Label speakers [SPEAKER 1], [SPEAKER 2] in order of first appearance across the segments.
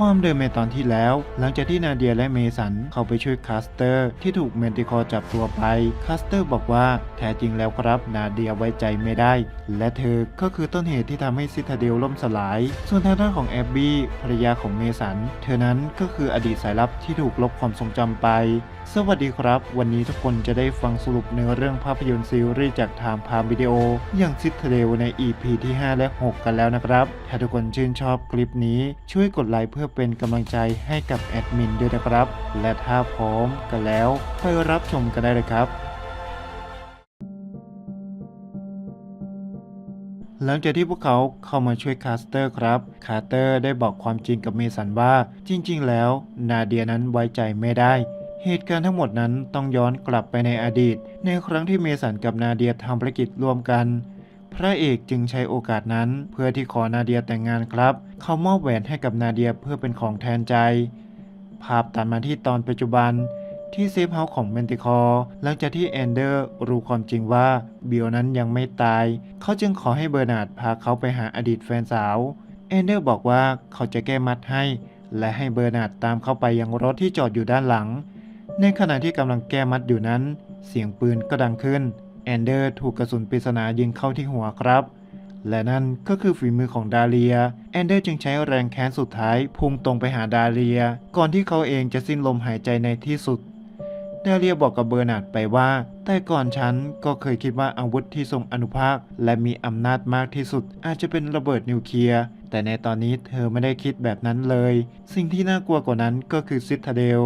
[SPEAKER 1] ความเดิมในตอนที่แล้ว หลังจากที่นาเดียและเมสันเข้าไปช่วยคาสเตอร์ ที่ถูกเมนติคอจับตัวไปคาสเตอร์บอกว่าแท้จริงแล้วครับนาเดียไว้ใจไม่ได้และเธอก็คือต้นเหตุที่ทำให้ซิตาเดลล่มสลาย ส่วนทางด้านของแอบบี้ภรรยาของเมสัน เธอนั้นก็คืออดีตสายลับที่ถูกลบความทรงจำไป สวัสดีครับ วันนี้ทุกคนจะได้ฟังสรุปเนื้อเรื่องภาพยนตร์ซีรีส์จากทางพามวิดีโอ อย่างซิตเดลใน EP ที่ 5 และ 6 กันแล้วนะครับ ถ้าทุกคนชื่นชอบคลิปนี้ช่วยกดไลค์เพื่อเป็นกำลังใจให้กับแอดมินด้วยนะครับ และถ้าพร้อมกันแล้วไปรับชมกันได้เลยครับ หลังจากที่พวกเขาเข้ามาช่วยคาสเตอร์ครับ คาสเตอร์ได้บอกความจริงกับเมสันว่า จริง ๆ แล้วนาเดียนั้นไว้ใจไม่ได้ เหตุการณ์ทั้งหมดนั้นต้องย้อนกลับไปในอดีต ในครั้งที่เมสันกับนาเดียทำภารกิจร่วมกัน พระเอกจึงใช้โอกาสนั้น เพื่อที่ขอนาเดียแต่งงานครับ เขามอบแหวนให้กับนาเดียเพื่อเป็นของแทนใจ ภาพตัดมาที่ตอนปัจจุบัน ที่เซฟเฮาส์ของเมนติคอร์หลังจากที่แอนเดอร์รู้ความจริงว่าบิลนั้นยังไม่ตาย เขาจึงขอให้เบอร์นาร์ดพาเขาไปหาอดีตแฟนสาวแอนเดอร์บอกว่าเขาจะแก้มัดให้ และให้เบอร์นาร์ดตามเข้าไปยังรถที่จอดอยู่ด้านหลัง ในขณะที่กำลังแก้มัดอยู่นั้น เสียงปืนก็ดังขึ้นแอนเดอร์ถูกกระสุนปริศนายิงเข้าที่หัวครับ และนั่นก็คือฝีมือของดาเลีย แอนเดอร์จึงใช้แรงแค้นสุดท้ายพุ่งตรงไปหาดาเลีย ก่อนที่เขาเองจะสิ้นลมหายใจในที่สุด เดเลียบอกกับเบอร์นาร์ดไปว่า แต่ก่อนฉันก็เคยคิดว่าอาวุธที่ทรงอนุภาค และมีอำนาจมากที่สุด อาจจะเป็นระเบิดนิวเคลียร์แต่ในตอนนี้เธอไม่ได้คิดแบบนั้นเลย สิ่งที่น่ากลัวกว่านั้นก็คือซิตาเดล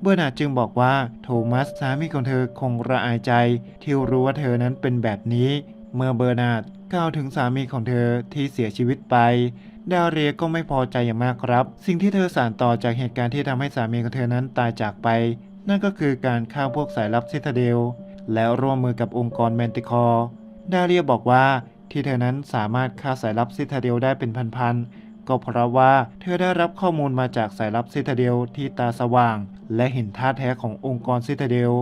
[SPEAKER 1] เบอร์นาร์ดจึงบอกว่าโทมัสสามีของเธอคงระอายใจ ที่รู้ว่าเธอนั้นเป็นแบบนี้ เมื่อเบอร์นาร์ดกล่าวถึงสามีของเธอที่เสียชีวิตไปดาเรียก็ไม่พอใจอย่างมากครับ สิ่งที่เธอสานต่อจากเหตุการณ์ที่ทำให้สามีของเธอนั้นตายจากไป นั่นก็คือการฆ่าพวกสายลับซิตาเดล แล้วร่วมมือกับองค์กรแมนติคอร์ดาเรียบอกว่าที่เธอนั้นสามารถฆ่าสายลับซิตาเดลได้เป็นพันๆ ก็เพราะว่าเธอได้รับข้อมูลมาจากสายลับซิตาเดลที่ตาสว่าง และเห็นท่าแท้ขององค์กรซิตาเดล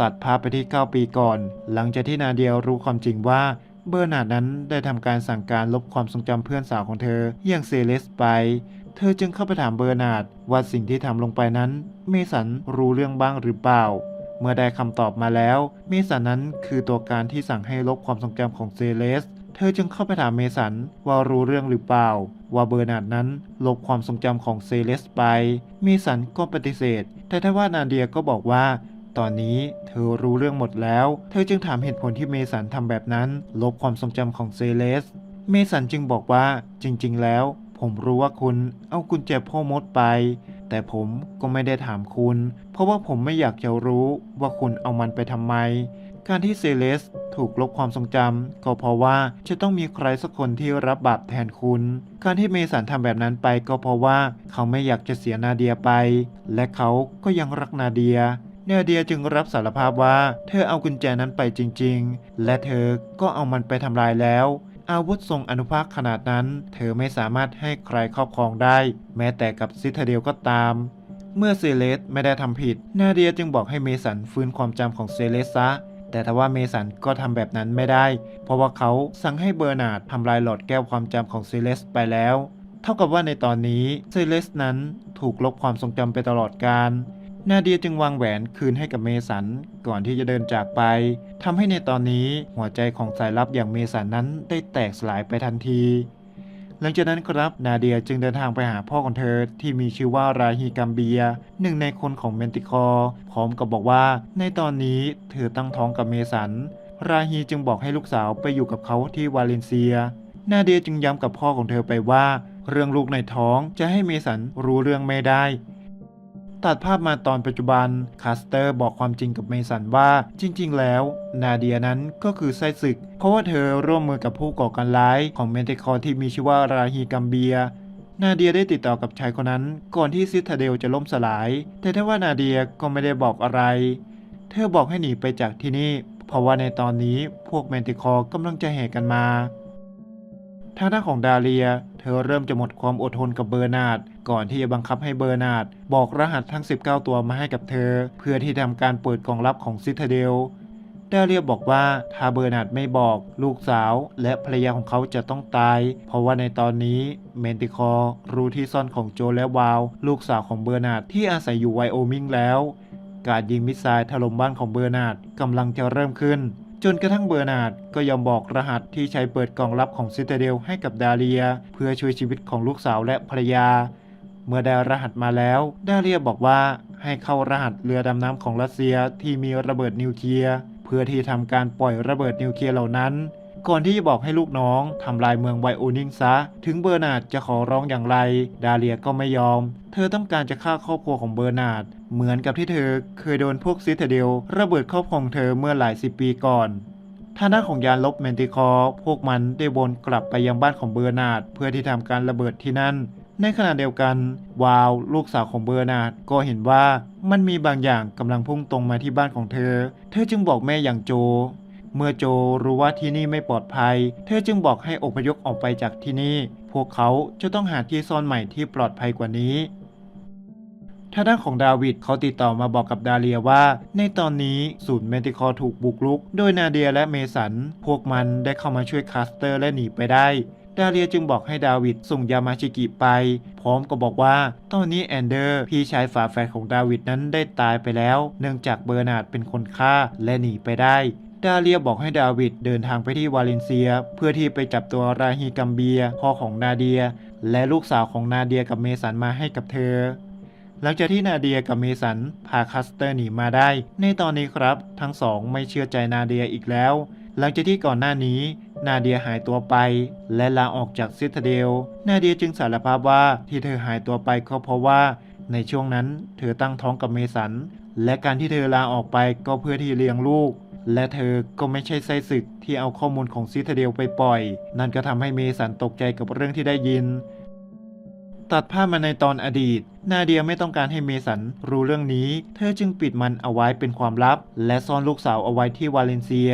[SPEAKER 1] ตัดภาพไปที่ 9 ปีก่อน หลังจากที่นาเดียรู้ความจริงว่าเบอร์นาร์ดนั้นได้ทำการสั่งการลบความทรงจำเพื่อนสาวของเธออย่างเซเลสไป เธอจึงเข้าไปถามเบอร์นาร์ดว่าสิ่งที่ทำลงไปนั้น เมสันรู้เรื่องบ้างหรือเปล่า เมื่อได้คำตอบมาแล้ว เมสันนั้นคือตัวการที่สั่งให้ลบความทรงจำของเซเลส เธอจึงเข้าไปถามเมสันว่ารู้เรื่องหรือเปล่า ว่าเบอร์นาร์ดนั้นลบความทรงจำของเซเลสไป เมสันก็ปฏิเสธ แต่ถ้าว่านาเดียก็บอกว่าตอนนี้เธอรู้เรื่องหมดแล้ว เธอจึงถามเหตุผลที่เมสันทำแบบนั้น ลบความทรงจำของเซเลส เมสันจึงบอกว่าจริง ๆ แล้ว ผมรู้ว่าคุณเอากุญแจพ่อมดไป แต่ผมก็ไม่ได้ถามคุณ เพราะว่าผมไม่อยากจะรู้ว่าคุณเอามันไปทำไม การที่เซเลสถูกลบความทรงจำก็เพราะว่าจะต้องมีใครสักคนที่รับบาปแทนคุณ การที่เมสันทำแบบนั้นไปก็เพราะว่าเขาไม่อยากจะเสียนาเดียไป และเขาก็ยังรักนาเดียนาเดียจึงรับสารภาพว่า เธอเอากุญแจนั้นไปจริง ๆ และเธอก็เอามันไปทำลายแล้ว อาวุธทรงอนุภาคขนาดนั้น เธอไม่สามารถให้ใครครอบครองได้ แม้แต่กับซิทาเดลก็ตาม เมื่อเซเลสไม่ได้ทำผิด นาเดียจึงบอกให้เมสันฟื้นความจำของเซเลสซะแต่ทว่าเมสันก็ทำแบบนั้นไม่ได้ เพราะว่าเขาสั่งให้เบอร์นาร์ดทำลายหลอดแก้วความจำของเซเลสไปแล้ว เท่ากับว่าในตอนนี้เซเลสนั้นถูกลบความทรงจำไปตลอดกาล นาเดียจึงวางแหวนคืนให้กับเมสัน ก่อนที่จะเดินจากไปทำให้ในตอนนี้หัวใจของสายลับอย่างเมสันนั้นได้แตกสลายไปทันที หลังจากนั้นครับนาเดียจึงเดินทางไปหาพ่อของเธอที่มีชื่อว่าราฮีกัมเบีย หนึ่งในคนของเมนติคอร์พร้อมกับบอกว่า ในตอนนี้เธอตั้งท้องกับเมสัน ราฮีจึงบอกให้ลูกสาวไปอยู่กับเขาที่วาเลนเซีย นาเดียจึงย้ำกับพ่อของเธอไปว่า เรื่องลูกในท้องจะให้เมสันรู้เรื่องไม่ได้ ตัดภาพมาตอนปัจจุบันคาสเตอร์บอกความจริงกับเมสันว่าจริง ๆ แล้ว นาเดียนั้นก็คือไส้ศึก เพราะว่าเธอร่วมมือกับผู้ก่อการร้ายของเมนเทคอร์ที่มีชื่อว่าราฮีกัมเบีย นาเดียได้ติดต่อกับชายคนนั้น ก่อนที่ซิตาเดลจะล่มสลาย แต่ถ้าว่านาเดียก็ไม่ได้บอกอะไร เธอบอกให้หนีไปจากที่นี่เพราะว่าในตอนนี้พวกเมนติคอร์กำลังจะแห่กันมา ทางด้านของดาเลีย เธอเริ่มจะหมดความอดทนกับเบอร์นาร์ดก่อนที่จะบังคับให้เบอร์นาร์ดบอกรหัสทั้ง 19 ตัวมาให้กับเธอ เพื่อที่ทำการเปิดกล่องลับของซิตาเดลดาเลียบอกว่าถ้าเบอร์นาร์ดไม่บอกลูกสาว และภรรยาของเขาจะต้องตาย เพราะว่าในตอนนี้เมนติคอร์รู้ที่ซ่อนของโจและวาว ลูกสาวของเบอร์นาร์ดที่อาศัยอยู่ไวโอมิงแล้ว การยิงมิสไซล์ถล่มบ้านของเบอร์นาร์ดกำลังจะเริ่มขึ้น จนกระทั่งเบอร์นาร์ดก็ยอมบอกรหัสที่ใช้เปิดกล่องลับของซิตาเดลให้กับดาเลีย เพื่อช่วยชีวิตของลูกสาวและภรรยา เมื่อได้รหัสมาแล้ว ดาเลียบอกว่าให้เข้ารหัสเรือดำน้ำของรัสเซียที่มีระเบิดนิวเคลียร์เพื่อที่ทำการปล่อยระเบิดนิวเคลียร์เหล่านั้น ก่อนที่จะบอกให้ลูกน้องทำลายเมืองไวโอนิงซะ ถึงเบอร์นาร์ดจะขอร้องอย่างไร ดาเลียก็ไม่ยอม เธอต้องการจะฆ่าครอบครัวของเบอร์นาร์ดเหมือนกับที่เธอเคยโดนพวกซิตาเดลระเบิดครอบครองเธอเมื่อหลายสิบปีก่อนทางด้านของยานลบเมนติคอร์พวกมันได้วนกลับไปยังบ้านของเบอร์นาร์ดเพื่อที่ทำการระเบิดที่นั่น ในขณะเดียวกัน วาวลูกสาวของเบอร์นาร์ดก็เห็นว่ามันมีบางอย่างกำลังพุ่งตรงมาที่บ้านของเธอ เธอจึงบอกแม่อย่างโจ เมื่อโจรู้ว่าที่นี่ไม่ปลอดภัย เธอจึงบอกให้อพยพออกไปจากที่นี่ พวกเขาจะต้องหาที่ซ่อนใหม่ที่ปลอดภัยกว่านี้ทางด้านของดาวิดเขาติดต่อมาบอกกับดาเลียว่า ในตอนนี้ศูนย์เมติคอร์ถูกบุกรุก โดยนาเดียและเมสัน พวกมันได้เข้ามาช่วยคาสเตอร์และหนีไปได้ ดาเลียจึงบอกให้ดาวิดส่งยามาชิกิไป พร้อมกับบอกว่า ตอนนี้แอนเดอร์พี่ชายฝาแฝดของดาวิดนั้นได้ตายไปแล้ว เนื่องจากเบอร์นาร์ดเป็นคนฆ่าและหนีไปได้ ดาเลียบอกให้ดาวิดเดินทางไปที่วาเลนเซีย เพื่อที่ไปจับตัวราฮีกัมเบีย พ่อของนาเดีย และลูกสาวของนาเดียกับเมสันมาให้กับเธอ หลังจากที่นาเดียกับเมสันพาคัสเตอร์หนีมาได้ ในตอนนี้ครับ ทั้งสองไม่เชื่อใจนาเดียอีกแล้ว หลังจากที่ก่อนหน้านี้ นาเดียหายตัวไป และลาออกจากซิตาเดล นาเดียจึงสารภาพว่าที่เธอหายตัวไปก็เพราะว่า ในช่วงนั้นเธอตั้งท้องกับเมสัน และการที่เธอลาออกไปก็เพื่อที่เลี้ยงลูก และเธอก็ไม่ใช่ไส้ศึกที่เอาข้อมูลของซิตาเดลไปปล่อย นั่นก็ทำให้เมสันตกใจกับเรื่องที่ได้ยิน ตัดภาพมาในตอนอดีต นาเดียไม่ต้องการให้เมสันรู้เรื่องนี้ เธอจึงปิดมันเอาไว้เป็นความลับ และซ่อนลูกสาวเอาไว้ที่วาเลนเซีย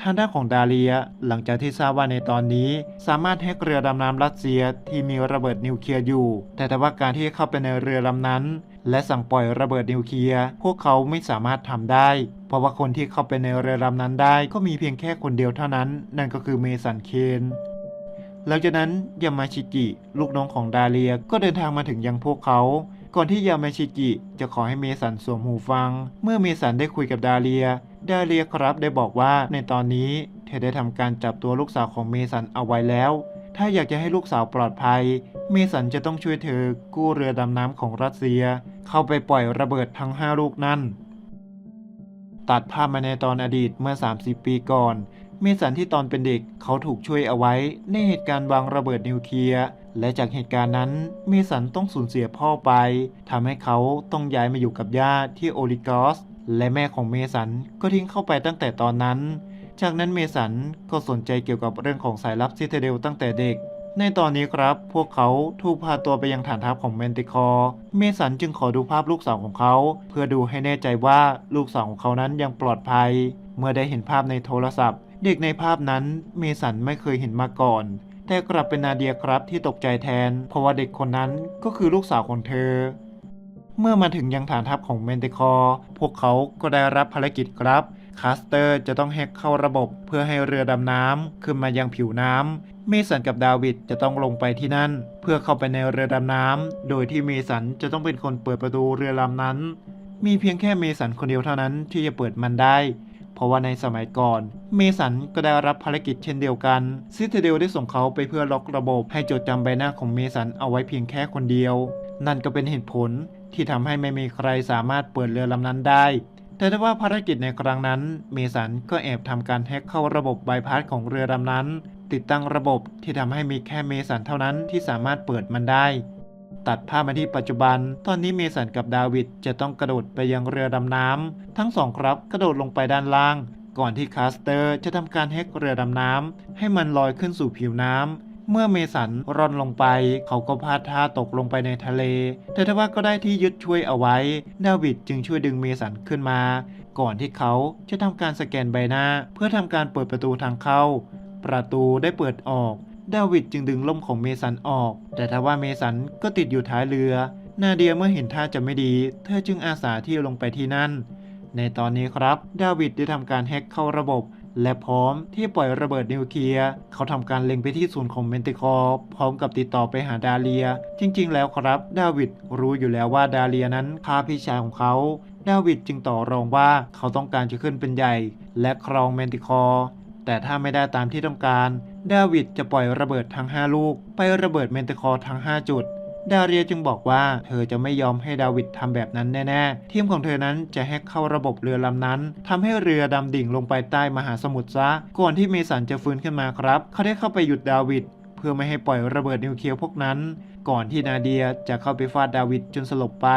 [SPEAKER 1] ทางด้านของดาเลีย หลังจากที่ทราบว่าในตอนนี้ สามารถแฮกเรือดำน้ำรัสเซียที่มีระเบิดนิวเคลียร์อยู่ แต่แต่ว่าการที่เข้าไปในเรือลำนั้น และสั่งปล่อยระเบิดนิวเคลียร์พวกเขาไม่สามารถทำได้ เพราะว่าคนที่เข้าไปในเรือลำนั้นได้ก็มีเพียงแค่คนเดียวเท่านั้น นั่นก็คือเมสันเคนหลังจากนั้นยามาชิกิลูกน้องของดาเลียก็เดินทางมาถึงยังพวกเขาก่อนที่ยามาชิกิจะขอให้เมสันสวมหูฟัง เมื่อเมสันได้คุยกับดาเลีย ดาเลียครับได้บอกว่าในตอนนี้ เธอได้ทำการจับตัวลูกสาวของเมสันเอาไว้แล้ว ถ้าอยากจะให้ลูกสาวปลอดภัย เมสันจะต้องช่วยเธอกู้เรือดำน้ำของรัสเซีย เข้าไปปล่อยระเบิดทั้ง 5 ลูกนั่นตัดภาพมาในตอนอดีตเมื่อ 30 ปีก่อน เมสันที่ตอนเป็นเด็กเขาถูกช่วยเอาไว้ในเหตุการณ์วางระเบิดนิวเคลียร์ และจากเหตุการณ์นั้น เมสันต้องสูญเสียพ่อไปทำให้เขาต้องย้ายมาอยู่กับย่าที่โอลิกอส และแม่ของเมสันก็ทิ้งเข้าไปตั้งแต่ตอนนั้น จากนั้นเมสันก็สนใจเกี่ยวกับเรื่องของสายลับซิเทเดลตั้งแต่เด็ก ในตอนนี้ครับ พวกเขาถูกพาตัวไปยังฐานทัพของเมนติคอร์ เมสันจึงขอดูภาพลูกสาวของเขา เพื่อดูให้แน่ใจว่าลูกสาวของเขานั้นยังปลอดภัย เมื่อได้เห็นภาพในโทรศัพท์ เด็กในภาพนั้นเมสันไม่เคยเห็นมาก่อน แต่กลับเป็นนาเดียครับที่ตกใจแทน เพราะว่าเด็กคนนั้นก็คือลูกสาวของเธอ เมื่อมาถึงยังฐานทัพของเมนติคอร์ พวกเขาก็ได้รับภารกิจครับ คาสเตอร์จะต้องแฮกเข้าระบบเพื่อให้เรือดำน้ำขึ้นมายังผิวน้ำเมสันกับดาวิดจะต้องลงไปที่นั่น เพื่อเข้าไปในเรือดำน้ำโดยที่เมสันจะต้องเป็นคนเปิดประตูเรือลำนั้น มีเพียงแค่เมสันคนเดียวเท่านั้นที่จะเปิดมันได้ เพราะว่าในสมัยก่อน เมสันก็ได้รับภารกิจเช่นเดียวกันซิเทเดลได้ส่งเขาไปเพื่อล็อกระบบให้จดจำใบหน้าของเมสันเอาไว้เพียงแค่คนเดียว นั่นก็เป็นเหตุผลที่ทำให้ไม่มีใครสามารถเปิดเรือลำนั้นได้ แต่ถ้าว่าภารกิจในครั้งนั้น เมสันก็แอบทำการแฮ็กเข้าระบบใบพัดของเรือลำนั้น ติดตั้งระบบที่ทำให้มีแค่เมสันเท่านั้นที่สามารถเปิดมันได้ ตัดภาพมาที่ปัจจุบัน ตอนนี้เมสันกับดาวิดจะต้องกระโดดไปยังเรือดำน้ำทั้งสองครับกระโดดลงไปด้านล่าง ก่อนที่คาสเตอร์จะทำการแฮ็กเรือดำน้ำให้มันลอยขึ้นสู่ผิวน้ำ เมื่อเมสันร่อนลงไป เขาก็พลาดท่าตกลงไปในทะเลแต่ทว่าก็ได้ที่ยึดช่วยเอาไว้ดาวิดจึงช่วยดึงเมสันขึ้นมา ก่อนที่เขาจะทำการสแกนใบหน้า เพื่อทำการเปิดประตูทางเข้า ประตูได้เปิดออกดาวิดจึงดึงล่มของเมสันออก แต่ทว่าเมสันก็ติดอยู่ท้ายเรือ นาเดียเมื่อเห็นท่าจะไม่ดี เธอจึงอาสาที่ลงไปที่นั่น ในตอนนี้ครับ ดาวิดได้ทำการแฮ็กเข้าระบบ และพร้อมที่ปล่อยระเบิดนิวเคลียร์เขาทำการเล็งไปที่ศูนย์ของเมนติคอร์พร้อมกับติดต่อไปหาดาเลีย จริง ๆ แล้วครับ ดาวิดรู้อยู่แล้วว่าดาเลียนั้นฆ่าพี่ชายของเขาดาวิดจึงต่อรองว่าเขาต้องการจะขึ้นเป็นใหญ่ และครองเมนติคอร์แต่ถ้าไม่ได้ตามที่ต้องการ ดาวิดจะปล่อยระเบิดทั้ง 5 ลูก ไประเบิดเมนติคอร์ทั้ง 5 จุด ดาเรียจึงบอกว่าเธอจะไม่ยอมให้ดาวิดทำแบบนั้นแน่ๆ ทีมของเธอนั้นจะแฮกเข้าระบบเรือลำนั้นทำให้เรือดำดิ่งลงไปใต้มหาสมุทรซะ ก่อนที่เมสันจะฟื้นขึ้นมาครับ เขาได้เข้าไปหยุดดาวิดเพื่อไม่ให้ปล่อยระเบิดนิวเคลียร์พวกนั้น ก่อนที่นาเดียจะเข้าไปฟาดดาวิดจนสลบไป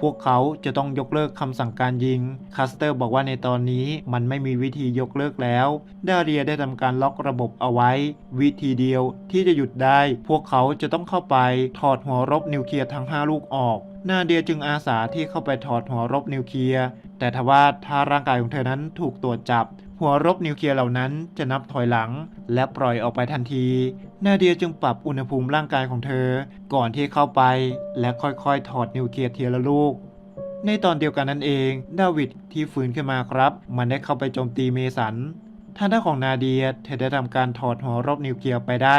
[SPEAKER 1] พวกเขาจะต้องยกเลิกคำสั่งการยิง คัสเตอร์บอกว่าในตอนนี้มันไม่มีวิธียกเลิกแล้ว ดาเรียได้ทำการล็อกระบบเอาไว้ วิธีเดียวที่จะหยุดได้ พวกเขาจะต้องเข้าไปถอดหัวรบนิวเคลียร์ทั้ง 5 ลูกออกนาเดียจึงอาสาที่เข้าไปถอดหัวรบนิวเคลียร์ แต่ทว่าถ้าร่างกายของเธอนั้นถูกตรวจจับ หัวรบนิวเคลียร์เหล่านั้นจะนับถอยหลัง และปล่อยออกไปทันที นาเดียจึงปรับอุณหภูมิร่างกายของเธอ ก่อนที่เข้าไป และค่อยๆ ถอดนิวเคลียร์ทีละลูก ในตอนเดียวกันนั้นเองดาวิดที่ฟื้นขึ้นมาครับ มันได้เข้าไปโจมตีเมสันทางด้านของนาเดียเธอได้ทำการถอดหัวรบนิวเคลียร์ไปได้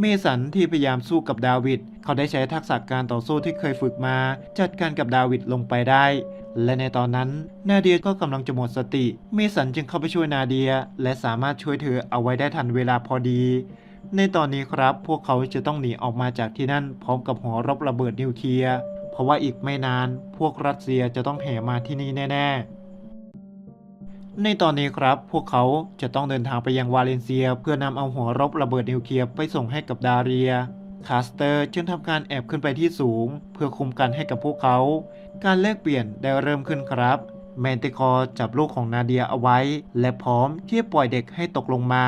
[SPEAKER 1] เมสันที่พยายามสู้กับดาวิดเขาได้ใช้ทักษะการต่อสู้ที่เคยฝึกมา จัดการกับดาวิดลงไปได้ และในตอนนั้น นาเดียก็กำลังจะหมดสติ เมสันจึงเข้าไปช่วยนาเดีย และสามารถช่วยเธอเอาไว้ได้ทันเวลาพอดี ในตอนนี้ครับพวกเขาจะต้องหนีออกมาจากที่นั่นพร้อมกับหัวรบระเบิดนิวเคลียร์ เพราะว่าอีกไม่นานพวกรัสเซียจะต้องแห่มาที่นี่แน่ ๆ ในตอนนี้ครับพวกเขาจะต้องเดินทางไปยังวาเลนเซีย เพื่อนำเอาหัวรบระเบิดนิวเคลียร์ไปส่งให้กับดาเรีย คาสเตอร์จึงทำการแอบขึ้นไปที่สูง เพื่อคุมกันให้กับพวกเขา การแลกเปลี่ยนได้เริ่มขึ้นครับแมนติคอร์จับลูกของนาเดียเอาไว้ และพร้อมที่จะปล่อยเด็กให้ตกลงมา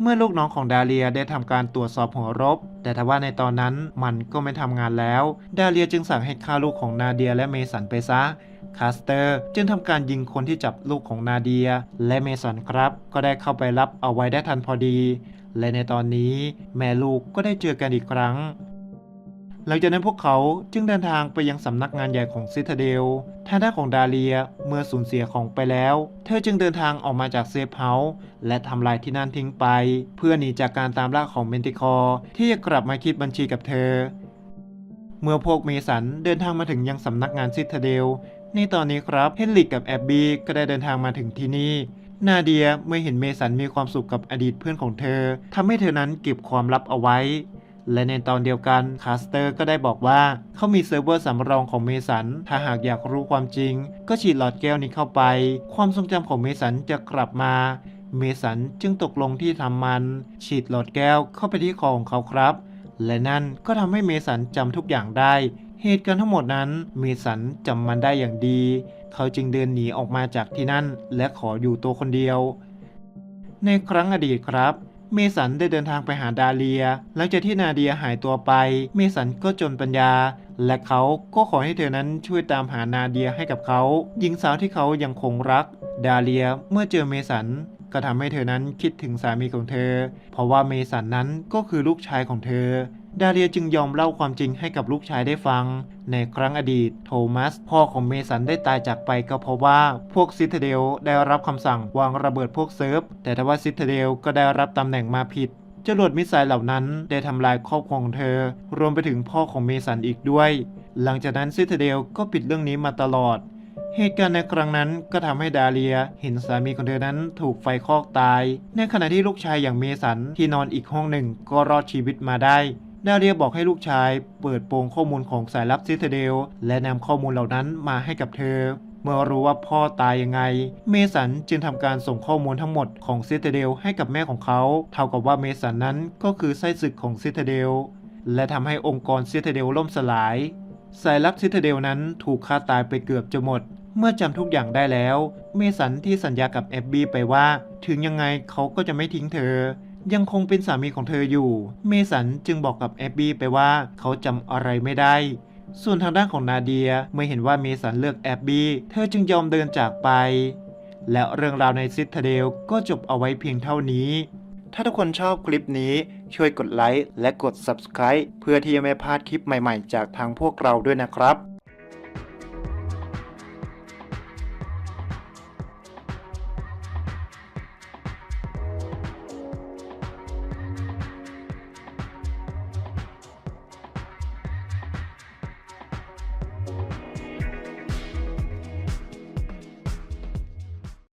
[SPEAKER 1] เมื่อลูกน้องของดาเลียได้ทำการตรวจสอบหัวรบ แต่ทว่าในตอนนั้นมันก็ไม่ทำงานแล้ว ดาเลียจึงสั่งให้ฆ่าลูกของนาเดียและเมสันไปซะคาสเตอร์จึงทำการยิงคนที่จับลูกของนาเดีย และเมสันครับ ก็ได้เข้าไปรับเอาไว้ได้ทันพอดี และในตอนนี้แม่ลูกก็ได้เจอกันอีกครั้ง หลังจากนั้นพวกเขาจึงเดินทางไปยังสำนักงานใหญ่ของซิทาเดลทางด้านของดาเลียเมื่อสูญเสียของไปแล้ว เธอจึงเดินทางออกมาจากเซฟเฮาส์และทำลายที่นั่นทิ้งไป เพื่อหนีจากการตามล่าของเมนติคอร์ที่จะกลับมาคิดบัญชีกับเธอ เมื่อพวกเมสันเดินทางมาถึงยังสำนักงานซิทาเดลในตอนนี้ครับเฮนริกกับแอบบี้ก็ได้เดินทางมาถึงที่นี่นาเดียเมื่อเห็นเมสันมีความสุขกับอดีตเพื่อนของเธอทำให้เธอนั้นเก็บความลับเอาไว้ และในตอนเดียวกันคาสเตอร์ก็ได้บอกว่าเขามีเซิร์ฟเวอร์สำรองของเมสัน ถ้าหากอยากรู้ความจริง ก็ฉีดหลอดแก้วนี้เข้าไป ความทรงจำของเมสันจะกลับมา เมสันจึงตกลงที่ทำมัน ฉีดหลอดแก้วเข้าไปที่คอของเขาครับ และนั่นก็ทำให้เมสันจำทุกอย่างได้ เหตุการณ์ทั้งหมดนั้น เมสันจำมันได้อย่างดี เขาจึงเดินหนีออกมาจากที่นั่น และขออยู่ตัวคนเดียว ในครั้งอดีตครับ เมสันได้เดินทางไปหาดาเลีย หลังจากที่นาเดียหายตัวไป เมสันก็จนปัญญา และเขาก็ขอให้เธอนั้นช่วยตามหานาเดียให้กับเขา หญิงสาวที่เขายังคงรัก ดาเลียเมื่อเจอเมสันก็ทำให้เธอนั้นคิดถึงสามีของเธอ เพราะว่าเมสันนั้นก็คือลูกชายของเธอ ดาเลียจึงยอมเล่าความจริงให้กับลูกชายได้ฟัง ในครั้งอดีต โทมัส พ่อของเมสันได้ตายจากไปก็เพราะว่าพวกซิตเดลได้รับคำสั่งวางระเบิดพวกเซิร์ฟ แต่ทว่าซิตเดลก็ได้รับตำแหน่งมาผิดจรวดมิสไซล์เหล่านั้นได้ทำลายครอบครัวของเธอ รวมไปถึงพ่อของเมสันอีกด้วย หลังจากนั้นซิตเดลก็ปิดเรื่องนี้มาตลอด เหตุการณ์ในครั้งนั้นก็ทำให้ดาเลีย เห็นสามีของเธอนั้นถูกไฟคลอกตาย ในขณะที่ลูกชายอย่างเมสันที่นอนอีกห้องหนึ่งก็รอดชีวิตมาได้ ดาเลียบอกให้ลูกชายเปิดโปงข้อมูลของสายลับซิตาเดล และนำข้อมูลเหล่านั้นมาให้กับเธอ เมื่อรู้ว่าพ่อตายยังไง เมสันจึงทำการส่งข้อมูลทั้งหมดของซิตาเดลให้กับแม่ของเขา เท่ากับว่าเมสันนั้นก็คือไส้ศึกของซิตาเดล และทำให้องค์กรซิตาเดลล่มสลาย สายลับซิตาเดลนั้นถูกฆ่าตายไปเกือบจะหมดเมื่อจำทุกอย่างได้แล้ว เมสันที่สัญญากับแอบบี้ไปว่า ถึงยังไงเขาก็จะไม่ทิ้งเธอ ยังคงเป็นสามีของเธออยู่ เมสันจึงบอกกับแอบบี้ไปว่าเขาจำอะไรไม่ได้ ส่วนทางด้านของนาเดียเมื่อเห็นว่าเมสันเลือกแอบบี้เธอจึงยอมเดินจากไป และเรื่องราวในซิตาเดลก็จบเอาไว้เพียงเท่านี้ ถ้าทุกคนชอบคลิปนี้ช่วยกดไลค์และกด Subscribe เพื่อที่จะไม่พลาดคลิปใหม่ๆ จากทางพวกเราด้วยนะครับ